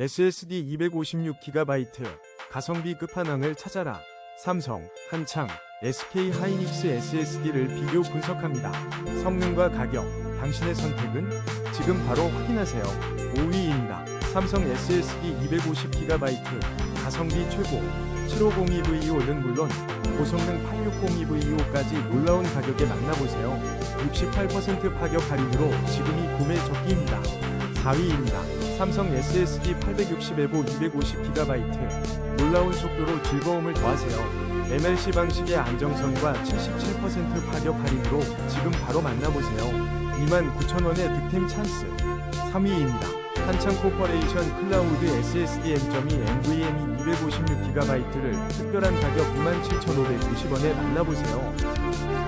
SSD 256GB 가성비 끝판왕을 찾아라. 삼성, 한창, SK 하이닉스 SSD를 비교 분석합니다. 성능과 가격, 당신의 선택은 지금 바로 확인하세요. 5위입니다. 삼성 SSD 250GB 가성비 최고 7502VO는 물론 고성능 860EVO까지 놀라운 가격에 만나보세요. 68% 파격 할인으로 지금이 구매 적기입니다. 4위입니다. 삼성 SSD 860에보 250GB 놀라운 속도로 즐거움을 더하세요. MLC 방식의 안정성과 77% 파격 할인으로 지금 바로 만나보세요. 29,000원의 득템 찬스. 3위입니다. 한창 코퍼레이션 클라우드 SSD M.2 NVMe 256GB를 특별한 가격 27,590원에 만나보세요.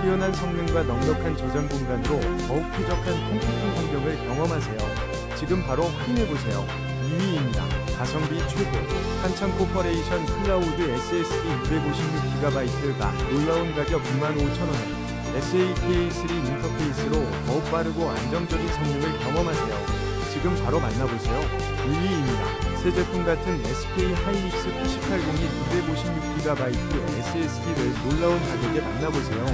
뛰어난 성능과 넉넉한 저장 공간으로 더욱 쾌적한 컴퓨팅 환경을 경험하세요. 지금 바로 확인해보세요. 2위입니다. 가성비 최고. 한창 코퍼레이션 클라우드 SSD 256GB가 놀라운 가격 25,000원에 SATA3 인터페이스로 더욱 빠르고 안정적인 성능을 경험하세요. 지금 바로 만나보세요. 1위입니다. 새 제품 같은 SK 하이닉스 P1802 256GB SSD를 놀라운 가격에 만나보세요.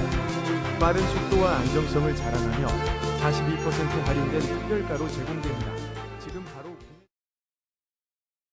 빠른 속도와 안정성을 자랑하며 42% 할인된 특별가로 제공됩니다.